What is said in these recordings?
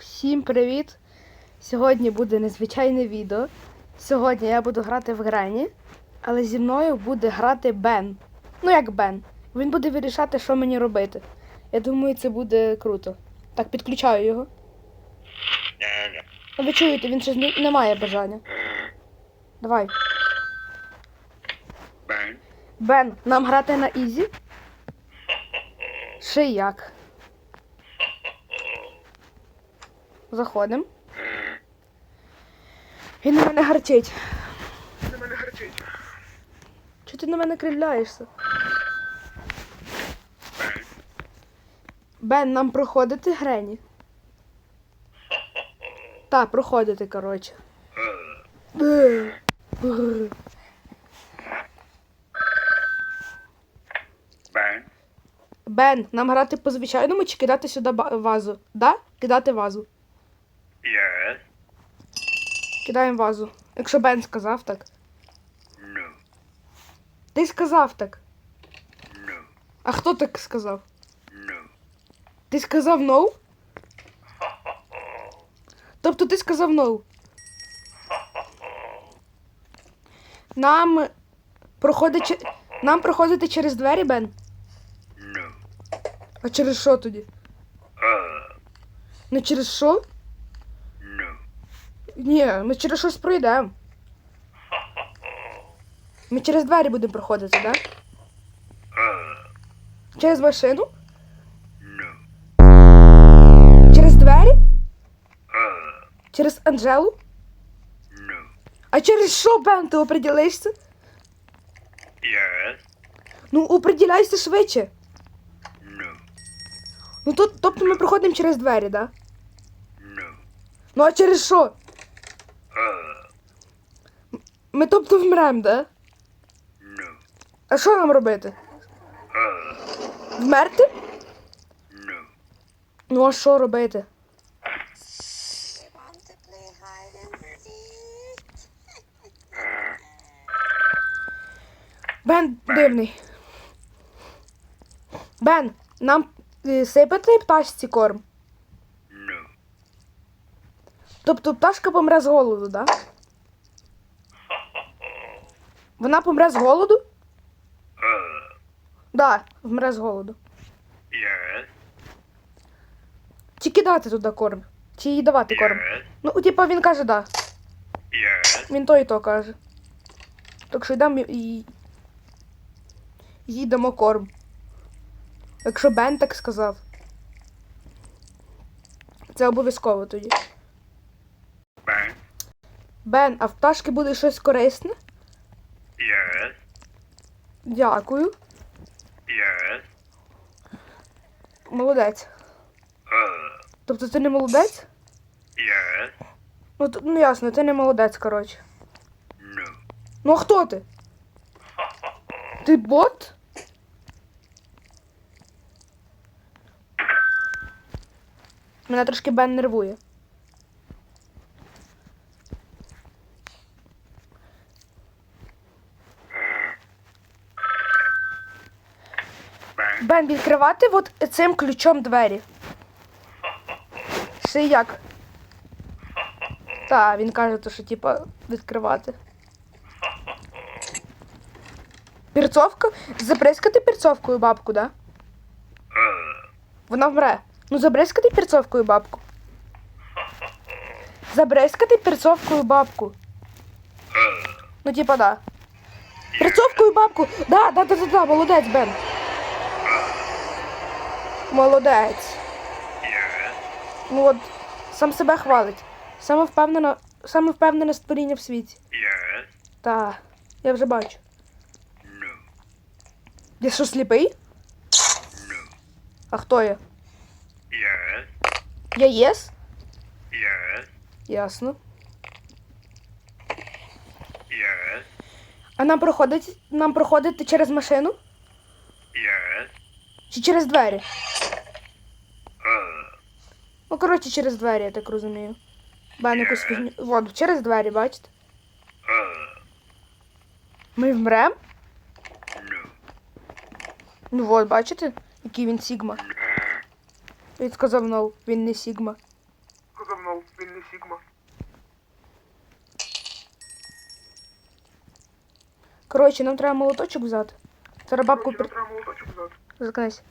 Всім привіт! Сьогодні буде незвичайне відео. Сьогодні я буду грати в Грені, але зі мною буде грати Бен. Ну як Бен. Він буде вирішати, що мені робити. Я думаю, це буде круто. Так, підключаю його. Ви чуєте, він щось не, має бажання. Давай. Бен, Бен, нам грати на Ізі? Ще як. Заходимо. Він на мене гарчить. на мене гарчить. Чого ти на мене кривляєшся? Бен, нам проходити Грені? Так, проходити, коротше. Бен, Бен, нам грати по звичайному чи кидати сюди вазу? Да? Кидати вазу. Кидаємо вазу. Якщо Бен сказав так. no, Ти сказав так. no, А хто так сказав? no, Ти сказав no? Тобто ти сказав no? Нам проходить нам проходити через двері, Бен? no, А через що тоді? uh, Не через що? Ні, ми через щось пройдемо. Ми через двері будемо проходити, так? Да? Через машину? Через двері? Через Анжелу? А через що, Бен, ти оприділишся? Ну, оприділяйся швидше. Ну, то, тобто ми проходимо через двері, так? Да? no, Ну, а через що? Ми тобто вмрем, да? no, А що нам робити? uh, Вмерти? no, Ну а що робити? Бен дивний. Бен, нам е, сипати пташці корм. no, Тобто пташка помре з голоду, да? Вона помре з голоду? uh, Да, вмре з голоду. yes, Чи кидати туди корм? Чи їй давати корм? yes, Ну, типа він каже, да. yes, Він то і то каже. Так що йдемо і. Їй дамо корм. Якщо Бен так сказав. Це обов'язково тоді. Бен, Бен, а в пташки буде щось корисне? Дякую. yes, Молодець. uh, Тобто ти не молодець? yes, Ну, т- ну ясно, ти не молодець, коротше. no, Ну а хто ти? Ти бот? Мене трошки Бен нервує. Бен, відкривати от цим ключом двері. Ще як? Так, він каже, то, що типа відкривати. Перцовка? Забризкати перцовкою бабку, да? Вона вмре. Ну забризкати перцовкою бабку. Забризкати перцовкою бабку. Ну, типа, да. Перцовкою бабку! Да, да, да, да, да, молодець, Бен. Молодець. Ну от, сам себе хвалить. Саме впевнена, саме впевнене створіння в світі. yes, Та, я вже бачу. no, Я що, сліпий? no, А хто я? Я єс? Ясно. А нам проходить, нам проходити через машину? Чи через двері? Ну, коротше, через двері, я так розумію. Бен якусь фігню. От, через двері, бачите? Ми вмрем? Ну от, бачите, який він Сігма. Він сказав no, він не Сігма. ти Сігма? Коротше, нам треба молоточок взяти. Зараз бабку Коротше, нам треба молоточок взяти. Заткнись.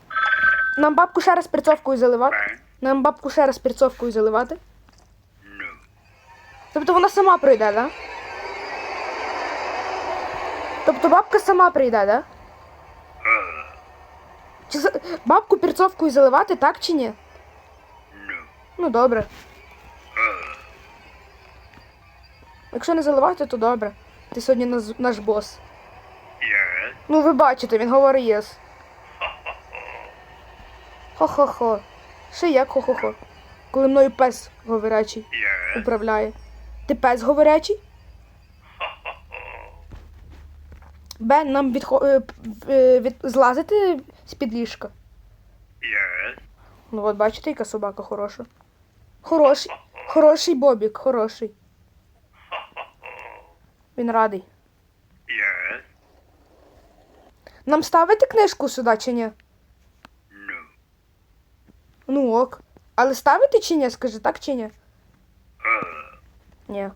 Нам бабку ще раз перцовкою заливати. Нам бабку ще раз перцовкою заливати. Тобто вона сама прийде, да? Тобто бабка сама прийде, да? Uh. Чи за... бабку перцовкою заливати, так чи ні? Ну добре. Uh. Якщо не заливати, то добре. Ти сьогодні наш, наш бос. Yes. Ну, ви бачите, він говорить єс. Хо-хо-хо. Ще як хо-хо-хо. Коли мною пес говорячий Yes. управляє. Ти пес говорячий? Бен, нам відхо... е, е, від... злазити з-під ліжка. Yes. Ну от бачите, яка собака хороша. Хороший. Хороший Бобік, хороший. Він радий. Yes. Нам ставити книжку сюди чи ні? No. Ну ок. Але ставити чи ні? Скажи, так чи ні? Uh. Ні.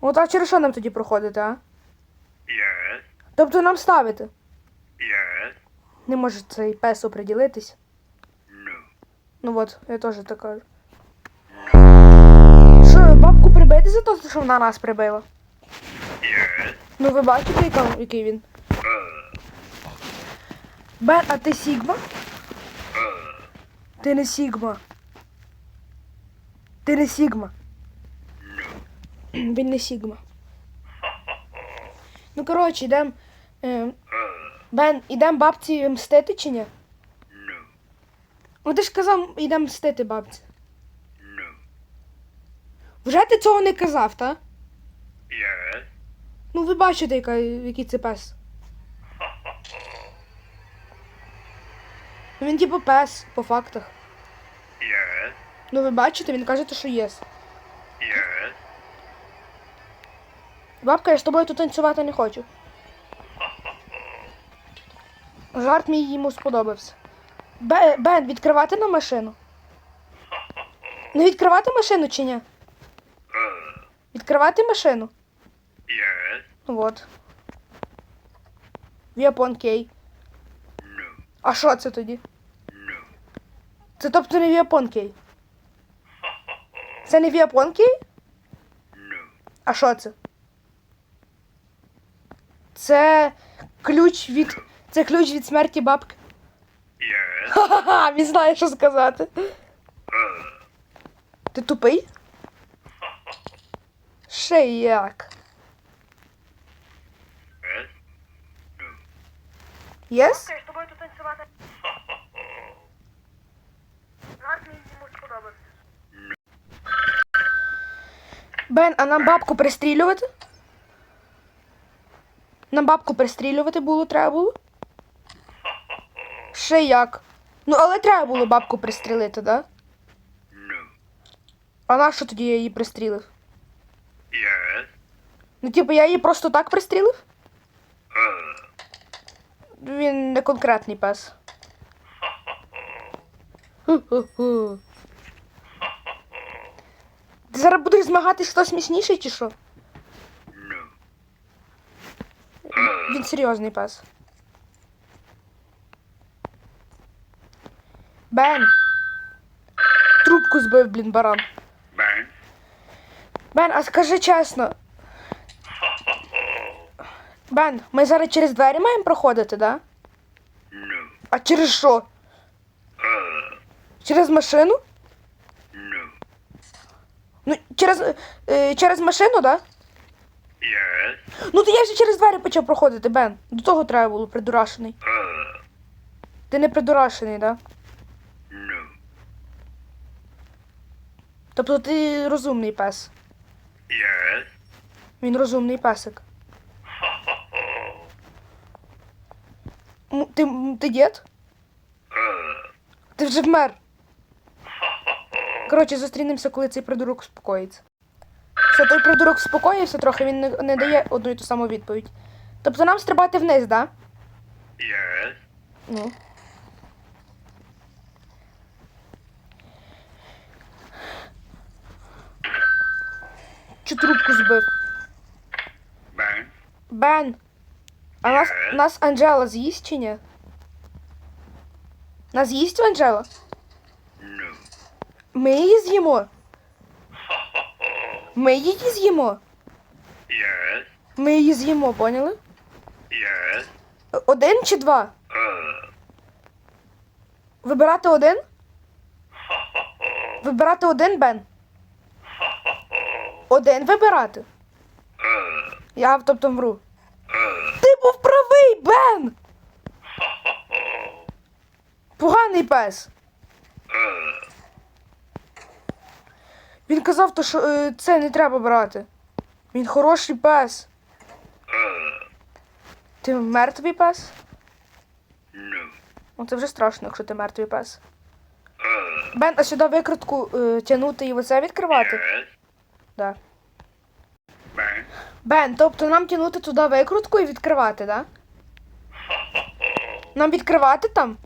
От а через що нам тоді проходити, а? Yes. Тобто нам ставити. Yes. Не може цей пес оприділитись. No. Ну от, я теж так кажу. Що, бабку прибити за те, що вона нас прибила? Yes. Ну ви бачите, який він? Uh. Бен, а ти Сігма? Ти не Сігма. Ти не Сігма. Він не Сігма. Ну коротше, йдем. Е. Бен, ідем бабці мстити чи ні? Ну ти ж казав, ідем мстити бабці. Вже ти цього не казав, та? Yes. Ну ви бачите, яка, який це пес. Ну, Він типу пес, по фактах. Yes. Ну ви бачите, він каже, що єс. Yes. Бабка, я з тобою тут танцювати не хочу. Жарт мій йому сподобався. Бе- Бен, відкривати на машину? Не відкривати машину чи ні? Відкривати машину? Yes. Ну от. Віапон кей. А що це тоді? Це тобто не Віапон кей? Це не Віапон кей? No. А що це? Це ключ від. Це ключ від смерті бабки. Yes. Ха-ха-ха, він знає, що сказати. Ти тупий? Ще як. Yes. No. Єс? Я з тобою тут танцювати. Жарт мій йому сподобався. Бен, а нам бабку пристрілювати? Нам бабку пристрілювати було, треба було? Ще як. Ну, але треба було бабку пристрілити, да? No. А на що тоді я її пристрілив? Yes. Ну, типу, я її просто так пристрілив? Він не конкретний пес. Ти зараз будеш змагатись, хто смішніший чи що? Він серйозний пес. Бен! Трубку збив, блін, баран. Бен, а скажи чесно. Бен, ми зараз через двері маємо проходити, да? No. А через що? Uh. Через машину? No. Ну, через, е, через машину, да? Yes. Ну то я вже через двері почав проходити, Бен. До того треба було придурашений. Uh. Ти не придурашений, да? No. Тобто ти розумний пес. Yes. Він розумний песик. М, Ти, ти дід? Ти вже вмер. Коротше, зустрінемося, коли цей придурок успокоїться. Все, той придурок успокоївся трохи, він не, не дає одну і ту саму відповідь. Тобто нам стрибати вниз, да? Yes. Ну. Чи трубку збив? Ben. Бен. А нас, нас Анджела з'їсть чи ні? Нас їсть Анджела? Ми її з'їмо. Ми її з'їмо. Yes. Ми її з'їмо, поняли? Yes. Один чи два? Uh. Вибирати один? Вибирати один, Бен? Один вибирати. Uh. Я тобто мру. Був правий, Бен! Поганий пес. Він казав, то, що е, це не треба брати. Він хороший пес. Ти мертвий пес? Ну це вже страшно, якщо ти мертвий пес. Бен, а сюди викрутку е, тягнути і оце відкривати? Yes. Да. Бен, тобто нам тягнути туди викрутку і відкривати, да? Нам відкривати там?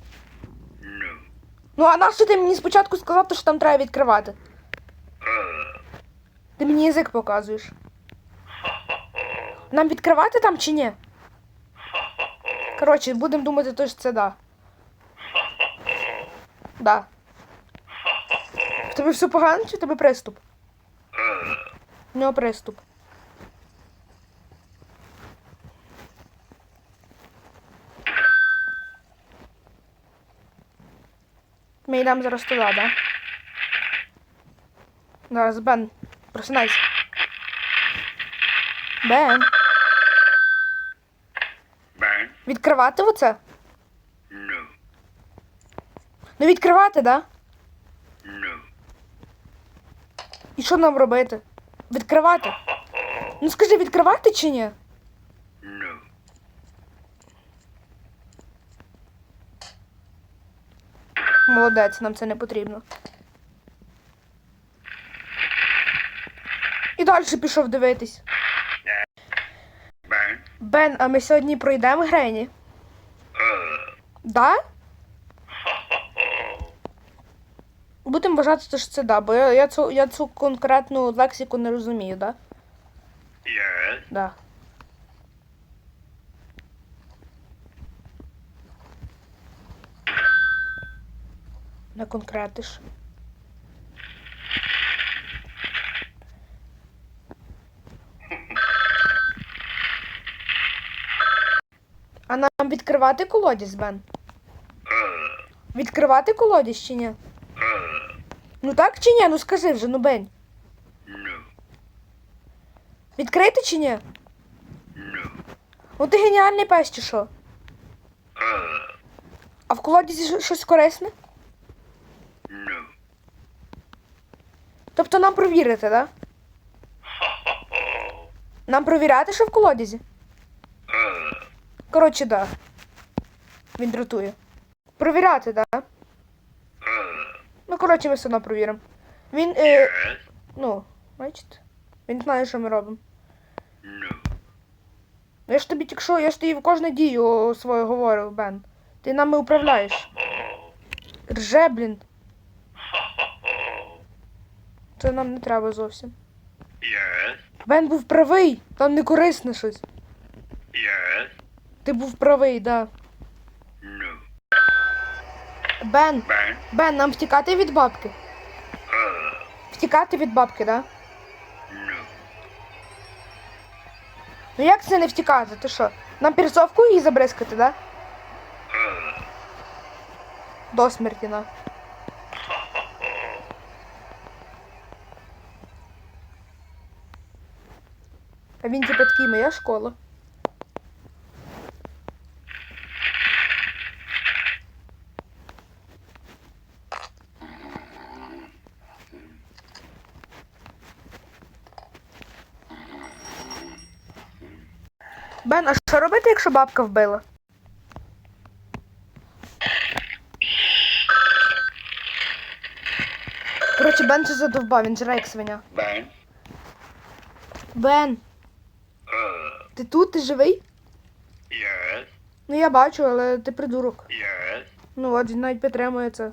Ну а нащо ти мені спочатку сказав, що там треба відкривати? Ти мені язик показуєш. Нам відкривати там чи ні? Коротше, будемо думати, то що це да. Да. В тебе все погано чи в тебе приступ? У нього приступ. Ми йдемо зараз туди, да? Зараз, Бен, просинайся. Бен, Ben. відкривати оце? No. Ну відкривати, да? No. І що нам робити? Відкривати? Ну скажи, відкривати чи ні? No. Молодець, нам це не потрібно. І далі пішов дивитись. Ben. Бен, а ми сьогодні пройдемо Грені? Uh. Да? Будемо вважати, що це да, бо я, я, цю, я цю конкретну лексику не розумію, да? Yes. Да. Не конкретиш. А нам відкривати колодязь, Бен? Відкривати колодязь чи ні? Ну так чи ні? Ну скажи вже, ну Бень. No. Відкрити чи ні? Ну ти геніальний пес чи що? А в колодязі щось корисне? No. Тобто нам провірити, да? Нам провіряти, що в колодязі? Коротше, да. Він дратує. Провіряти, да? Ну, коротше, ми все одно провіримо. Він, е, ну, бачите? Він знає, що ми робимо. Ну, Я ж тобі тільки я ж тобі в кожну дію свою говорив, Бен. Ти нами управляєш. Рже, блін. Це нам не треба зовсім. Yes. Бен був правий, там не корисне щось. Yes. Ти був правий, да. No. Бен, Ben. Бен, нам втікати від бабки. Uh. Втікати від бабки, да? No. Ну як це не втікати? Ти що? Нам перцовку її забризкати, да? Uh. До смерті, на. А він типу такий, моя школа. Бен, а що робити, якщо бабка вбила? Коротше, Бен це задовбав, він жре як свиня. Бен, Uh. Ти тут, ти живий? Yes. Ну я бачу, але ти придурок. Yes. Ну от він навіть підтримує це.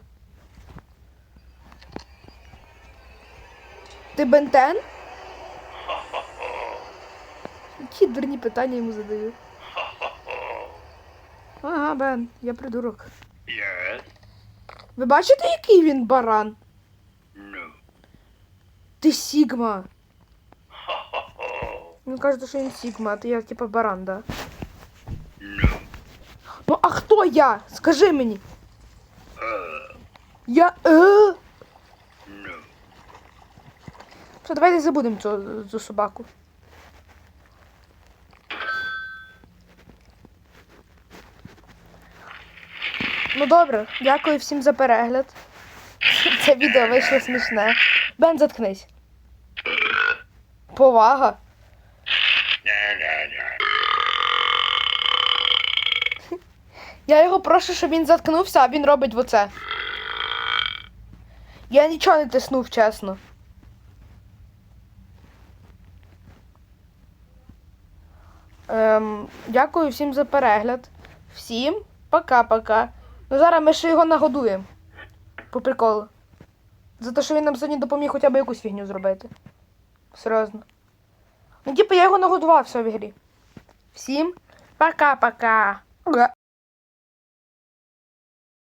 Ти Бентен? Які дурні питання йому задаю. Ага, Бен, я придурок. Yes. Ви бачите, який він баран? No. Ти Сігма. Він каже, що він Сігма, а ти я типа баран, да? Ну а хто я? Скажи мені. Я. Е? No. Давайте забудемо цю, цю собаку. Ну добре, дякую всім за перегляд. Це відео вийшло смішне. Бен, заткнись. Повага. Я його прошу, щоб він заткнувся, а він робить оце. Я нічого не тиснув, чесно. Ем, дякую всім за перегляд. Всім пока-пока. Ну зараз ми ще його нагодуємо. По приколу. За те, що він нам сьогодні допоміг хоча б якусь фігню зробити. Серйозно. Ну, типу, я його нагодував все в ігрі. Всім пока-пока.